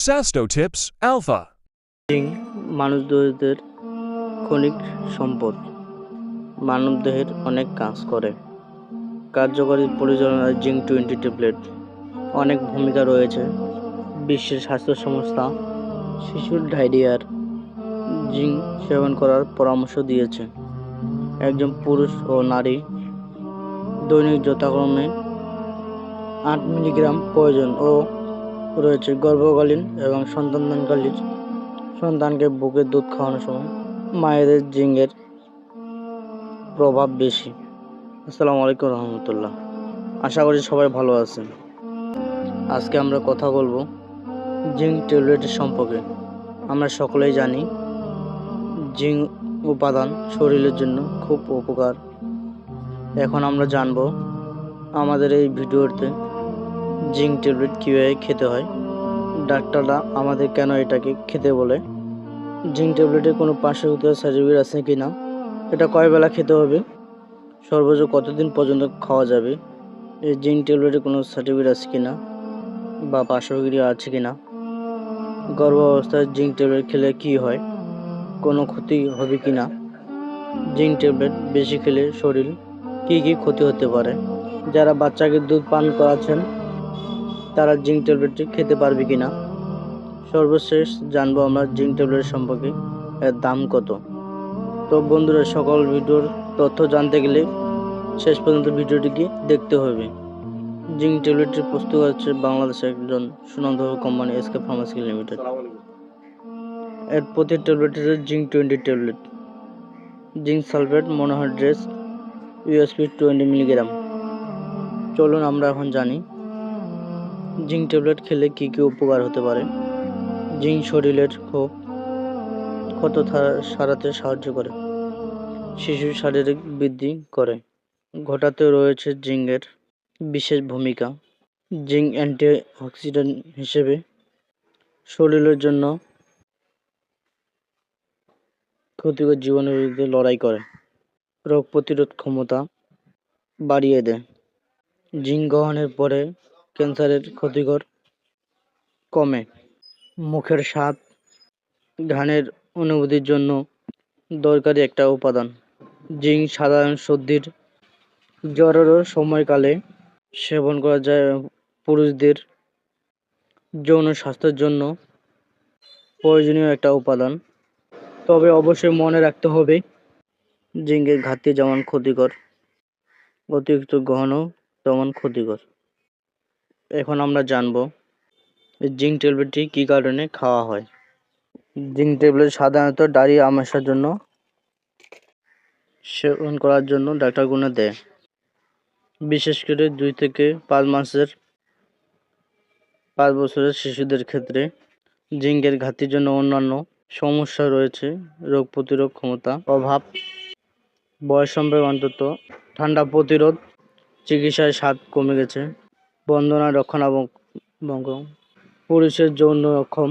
Sasto Tips, Alpha. Zinc মানুষদেহের খনিক সম্পদ। মানবদেহের অনেক কাজ করে। কার্যকরী পরিচালনায় জিঙ্ক টোয়েন্টি ট্যাবলেট। অনেক ভূমিকা রয়েছে। বিশ্বের স্বাস্থ্য সংস্থা, শিশুর ডায়রিয়ার জিঙ্ক সেবন করার পরামর্শ দিয়েছে। একজন পুরুষ ও নারী দৈনিক যথাক্রমে আট মিলিগ্রাম প্রয়োজন ও রয়েছে গর্ভকালীন এবং সন্তানকালীন। সন্তানকে বুকের দুধ খাওয়ানোর সময় মায়েদের জিঙ্গের প্রভাব বেশি। আসসালামু আলাইকুম রহমতুল্লাহ। আশা করি সবাই ভালো আছেন। আজকে আমরা কথা বলব জিঙ্ক ট্যাবলেটের সম্পর্কে। আমরা সকলেই জানি জিঙ্ক উপাদান শরীরের জন্য খুব উপকার। এখন আমরা জানব আমাদের এই ভিডিওতে জিঙ্ক ট্যাবলেট কীভাবে খেতে হয়? ডাক্তাররা আমাদের কেন এটাকে খেতে বলে? জিঙ্ক ট্যাবলেটে কোনো পার্শ্বক্রিয়া সার্টিফিকেট আছে কি না? এটা কয় বেলা খেতে হবে? সর্বোচ্চ কতদিন পর্যন্ত খাওয়া যাবে? এই জিঙ্ক ট্যাবলেটে কোনো সার্টিফিকেট আছে কি না? বা পার্শ্বক্রিয়া আছে কি না? গর্ভ অবস্থায় জিঙ্ক ট্যাবলেট খেলে কি হয়? কোনো ক্ষতি হবে কি না? জিঙ্ক ট্যাবলেট বেশি খেলে শরীর কি কি ক্ষতি হতে পারে? যারা বাচ্চাকে দুধ পান করাচ্ছেন তারা জিঙ্ক ট্যাবলেটটি খেতে পারবে কি না সর্বশেষ জানব আমরা জিঙ্ক ট্যাবলেট সম্পর্কে এর দাম কত। তো বন্ধুরা, সকল ভিডিওর তথ্য জানতে গেলে শেষ পর্যন্ত ভিডিওটিকে দেখতে হবে। জিঙ্ক ট্যাবলেটটি প্রস্তুত হচ্ছে বাংলাদেশের একজন সুনামধন্য কোম্পানি এসকে ফার্মাসি লিমিটেড। এর প্রতি ট্যাবলেটের zinc twenty tablet. Zinc sulphate monohydrate USP twenty milligram. চলুন আমরা এখন জানি জিঙ্ক ট্যাবলেট খেলে কি কি উপকার হতে পারে? জিঙ্ক শরীরের ক্ষোভ ক্ষত সারাতে সাহায্য করে? শিশুর শারীরিক বৃদ্ধি করে। ঘটাতে রয়েছে জিঙ্কের বিশেষ ভূমিকা। জিঙ্ক অ্যান্টিঅক্সিডেন্ট হিসেবে শরীরের জন্য ক্ষতিকর জীবাণুর বিরুদ্ধে লড়াই করে। রোগ প্রতিরোধ ক্ষমতা বাড়িয়ে দেয়। জিঙ্ক গ্রহণের পরে ক্যান্সারের ক্ষতিকর কমে। মুখের স্বাদ, ঘ্রাণের অনুভূতির জন্য দরকারি একটা উপাদান। জিঙ্ক সাধারণ সর্দির জ্বরেরও সময়কালে সেবন করা যায় পুরুষদের যৌন স্বাস্থ্যের জন্য প্রয়োজনীয় একটা উপাদান। তবে অবশ্যই মনে রাখতে হবে, জিঙ্কের ঘাটতি যেমন ক্ষতিকর, অতিরিক্ত গ্রহণও তেমন ক্ষতিকর। এখন আমরা জানব জিঙ্ক ট্যাবলেটটি কী কারণে খাওয়া হয়? জিঙ্ক ট্যাবলেট সাধারণত ডায়রিয়া আমাশার জন্য সেবন করার জন্য ডাক্তারগুলো দেয়। বিশেষ করে দুই থেকে পাঁচ মাসের, পাঁচ বছরের শিশুদের ক্ষেত্রে জিঙ্কের ঘাটতির জন্য অন্যান্য সমস্যা রয়েছে, রোগ প্রতিরোধ ক্ষমতা অভাব, বয়স সম্পর্কে অন্তত ঠান্ডা প্রতিরোধ চিকিৎসায় স্বাদ কমে গেছে। বন্ধনা রক্ষণাবেক্ষণ পুরুষের যৌন অক্ষম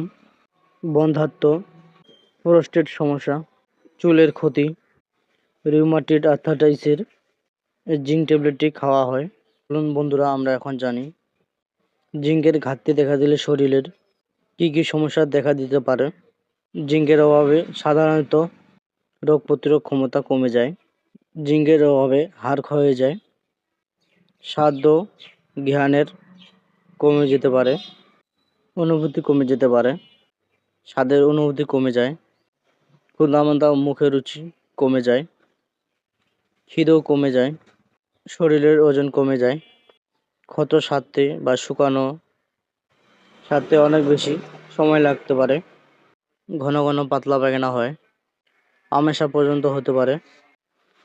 বন্ধাত্ম। প্রোস্টেট সমস্যা। চুলের ক্ষতি। রিউমাটিড আর্থাইটিসের জিঙ্ক ট্যাবলেটটি খাওয়া হয়। চলুন বন্ধুরা, আমরা এখন জানি। জিঙ্কের ঘাটতি দেখা দিলে শরীরের কী কী সমস্যা দেখা দিতে পারে। জিঙ্কের অভাবে সাধারণত রোগ প্রতিরোধ ক্ষমতা কমে যায়। জিঙ্কের অভাবে হাড় ক্ষয়ে যায়। ও জ্ঞানের কমে যেতে পারে, অনুভূতি কমে যেতে পারে, স্বাদের অনুভূতি কমে যায় ক্ষুদামন্দা মুখের রুচি কমে যায়, খিদেও কমে যায়, শরীরের ওজন কমে যায়, ক্ষত সারতে বা শুকানো সারতে অনেক বেশি সময় লাগতে পারে, ঘন ঘন পাতলা পায়খানা হয়, আমেশা পর্যন্ত হতে পারে,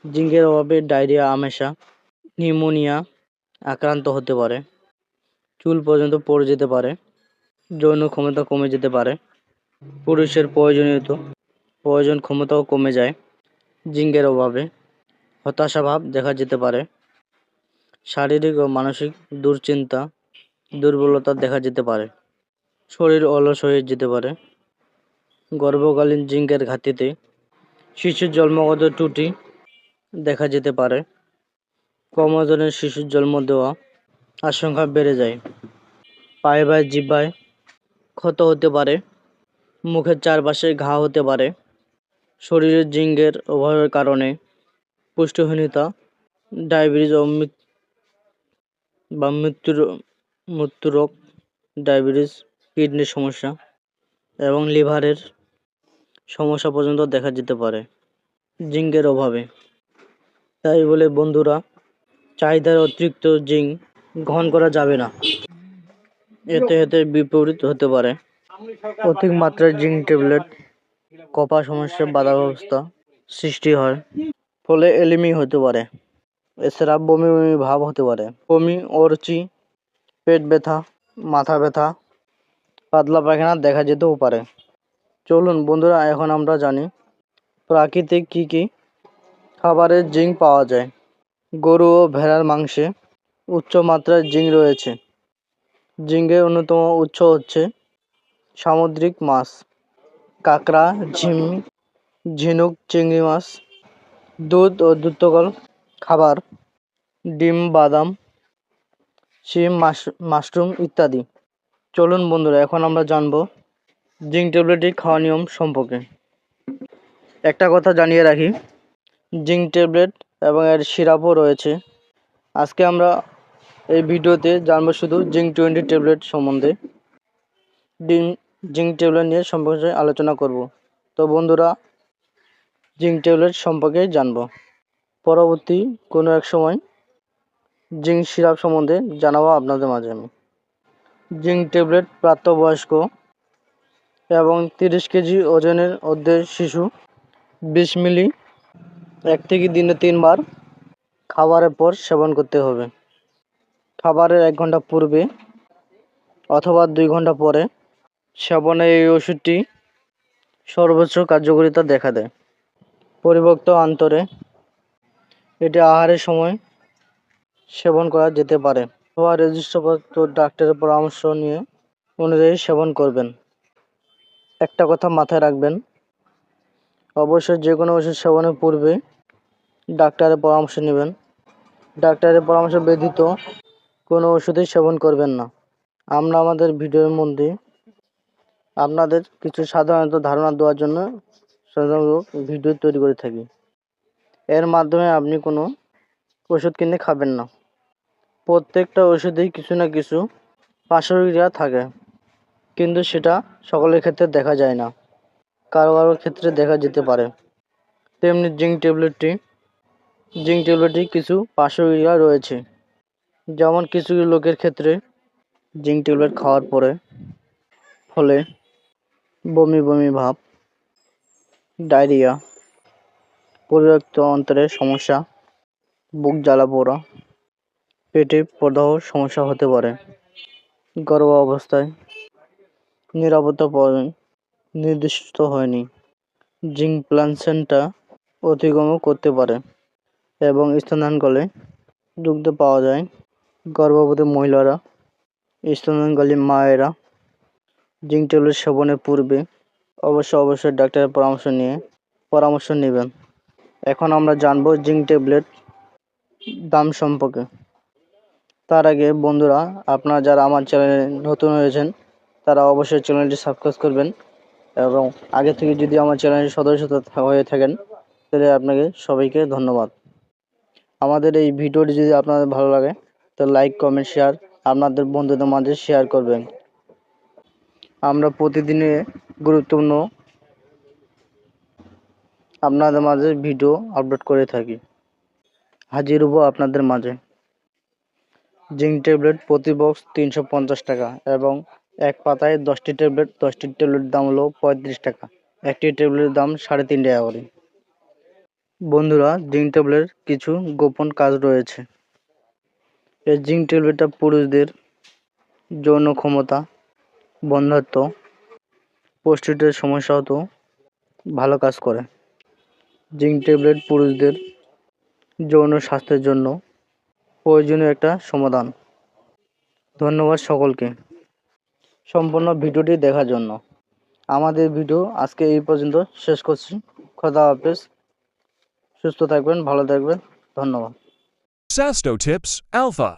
জিঙ্কের অভাবে ডায়রিয়া, আমেশা, নিউমোনিয়া আক্রান্ত হতে পারে, চুল পর্যন্ত পড়ে যেতে পারে, যৌন ক্ষমতা কমে যেতে পারে, পুরুষের প্রয়োজনীয়ত, প্রয়োজন ক্ষমতাও কমে যায়, জিঙ্গের অভাবে হতাশাভাব দেখা যেতে পারে, শারীরিক ও মানসিক দুশ্চিন্তা, দুর্বলতা দেখা যেতে পারে, শরীর অলস হয়ে যেতে পারে, গর্ভকালীন জিঙ্কের ঘাটতিতে, শিশুর জন্মগত ত্রুটি দেখা যেতে পারে কম ওজনের শিশুর জন্ম দেওয়া আশঙ্কা বেড়ে যায়। পায়ে বা জিব্বায় ক্ষত হতে পারে, মুখের চারপাশে ঘা হতে পারে, শরীরে জিঙ্গের অভাবের কারণে পুষ্টিহীনতা, ডায়াবেটিস ও বা মৃত্যুর মৃত্যুরোগ, ডায়াবেটিস, কিডনির সমস্যা এবং লিভারের সমস্যা পর্যন্ত দেখা যেতে পারে জিঙ্কের অভাবে। তাই বলে বন্ধুরা চাহিদার অতিরিক্ত জিঙ্ক গ্রহণ করা যাবে না। এতে এতে বিপরীত হতে পারে। অধিক মাত্রায় জিঙ্ক ট্যাবলেট কপা সমস্যার বাধাগ্রস্ত সৃষ্টি হয়। ফলে এলিমি হতে পারে। এছাড়া বমি বমি ভাব হতে পারে। বমি অরুচি পেট ব্যথা, মাথা ব্যথা, পাতলা পায়খানা দেখা যেতেও পারে। চলুন বন্ধুরা, এখন আমরা জানি প্রাকৃতিক কি কি খাবারের জিঙ্ক পাওয়া যায়। গরু ও ভেড়ার মাংসে উচ্চ মাত্রায় জিঙ্ক রয়েছে। জিঙ্কের অন্যতম উৎস হচ্ছে সামুদ্রিক মাছ, কাঁকড়া, ঝিম, ঝিনুক, চিংড়ি মাছ, দুধ ও দুধকল খাবার, ডিম, বাদাম, শিম, মাশ, মাশরুম ইত্যাদি। চলুন বন্ধুরা, এখন আমরা জানব জিঙ্ক ট্যাবলেটটি খাওয়া নিয়ম সম্পর্কে। একটা কথা জানিয়ে রাখি, জিঙ্ক ট্যাবলেট এবং এর সিরাপও রয়েছে। আজকে আমরা এই ভিডিওতে জানব শুধু জিঙ্ক টোয়েন্টি ট্যাবলেট সম্বন্ধে। ডিম, জিঙ্ক ট্যাবলেট নিয়ে সম্পর্কে আলোচনা করব। তো বন্ধুরা, জিঙ্ক ট্যাবলেট সম্পর্কে জানব। পরবর্তী কোনো এক সময় জিঙ্ক সিরাপ সম্বন্ধে জানাব আপনাদের মাঝে আমি। জিঙ্ক ট্যাবলেট প্রাপ্তবয়স্ক এবং তিরিশ কেজি ওজনের মধ্যে শিশু, বিশ মিলি এক থেকে দিনে তিনবার খাবারের পর সেবন করতে হবে। খাবারের এক ঘণ্টা পূর্বে অথবা দুই ঘণ্টা পরে সেবনে এই ওষুধটি সর্বোচ্চ কার্যকারিতা দেখা দেয়। পরিবক্ত অন্তরে এটি আহারের সময় সেবন করা যেতে পারে অথবা রেজিস্টারপ্রাপ্ত ডাক্তারের পরামর্শ নিয়ে অনুযায়ী সেবন করবেন। একটা কথা মাথায় রাখবেন অবশ্যই যে কোনো ওষুধ সেবনের পূর্বে ডাক্তারের পরামর্শ নেবেন। ডাক্তারের পরামর্শ ব্যতীত কোনো ওষুধই সেবন করবেন না। আমরা আমাদের ভিডিওর মধ্যে আপনাদের কিছু সাধারণত ধারণা দেওয়ার জন্য সাধারণত ভিডিও তৈরি করে থাকি। এর মাধ্যমে আপনি কোনো ওষুধ কিনে খাবেন না। প্রত্যেকটা ওষুধেই কিছু না কিছু পার্শ্বক্রিয়া থাকে, কিন্তু সেটা সকলের ক্ষেত্রে দেখা যায় না। কারও কারও ক্ষেত্রে দেখা যেতে পারে। তেমনি জিঙ্ক ট্যাবলেটটি জিঙ্ক ট্যাবলেটটি কিছু পার্শ্বক্রিয়া রয়েছে। যেমন কিছু লোকের ক্ষেত্রে জিঙ্ক ট্যাবলেট খাওয়ার পরে ফলে বমি বমি ভাব, ডায়রিয়া পরিরক্ত অন্তরের সমস্যা, বুক জ্বালা পোড়া, পেটে প্রদাহ সমস্যা হতে পারে। গর্ভ অবস্থায় নিরাপত্তা পয়েন্ট নির্দিষ্ট হয়নি। জিঙ্ক প্লান্সেন্টটা অতিক্রমও করতে পারে এবং স্তনান্তকালে দুগ্ধ পাওয়া যায়। গর্ভবতী মহিলারা স্তনান্তকালী মায়েরা জিঙ্ক ট্যাবলেট সেবনের পূর্বে অবশ্য অবশ্যই ডাক্তারের পরামর্শ নিয়ে পরামর্শ নেবেন। এখন আমরা জানব জিঙ্ক ট্যাবলেট দাম সম্পর্কে। তার আগে বন্ধুরা, আপনারা যারা আমার চ্যানেলে নতুন হয়েছেন, তারা অবশ্যই চ্যানেলটি সাবস্ক্রাইব করবেন। এবং আগে থেকে যদি আমার চ্যানেলের সদস্য হয়ে থাকেন, তাহলে আপনাকে সবাইকে ধন্যবাদ। আমাদের এই ভিডিওটি যদি আপনাদের ভালো লাগে, তো লাইক, কমেন্ট, শেয়ার আপনাদের বন্ধুদের মাঝে শেয়ার করবেন। আমরা প্রতিদিনে গুরুত্বপূর্ণ আপনাদের মাঝে ভিডিও আপলোড করে থাকি। হাজির হব আপনাদের মাঝে। জিঙ্ক ট্যাবলেট প্রতি বক্স তিনশো পঞ্চাশ টাকা এবং এক পাতায় দশটি ট্যাবলেট, দশটি ট্যাবলেটের দাম হলো পঁয়ত্রিশ টাকা। একটি ট্যাবলেটের দাম সাড়ে তিন টাকা করে। বন্ধুরা, জিঙ্ক ট্যাবলেটের কিছু গোপন কাজ রয়েছে। এই জিঙ্ক ট্যাবলেটটা পুরুষদের যৌন ক্ষমতা, বন্ধাত্ম পুষ্টির সমস্যা হতো ভালো কাজ করে। জিঙ্ক ট্যাবলেট পুরুষদের যৌন স্বাস্থ্যের জন্য প্রয়োজনীয় একটা সমাধান। ধন্যবাদ সকলকে। সম্পূর্ণ ভিডিওটি দেখার জন্য। আমাদের ভিডিও আজকে এই পর্যন্ত শেষ করছি। খোদা হাফেজ। সুস্থ থাকবেন, ভালো থাকবেন। ধন্যবাদ। Tips Alpha.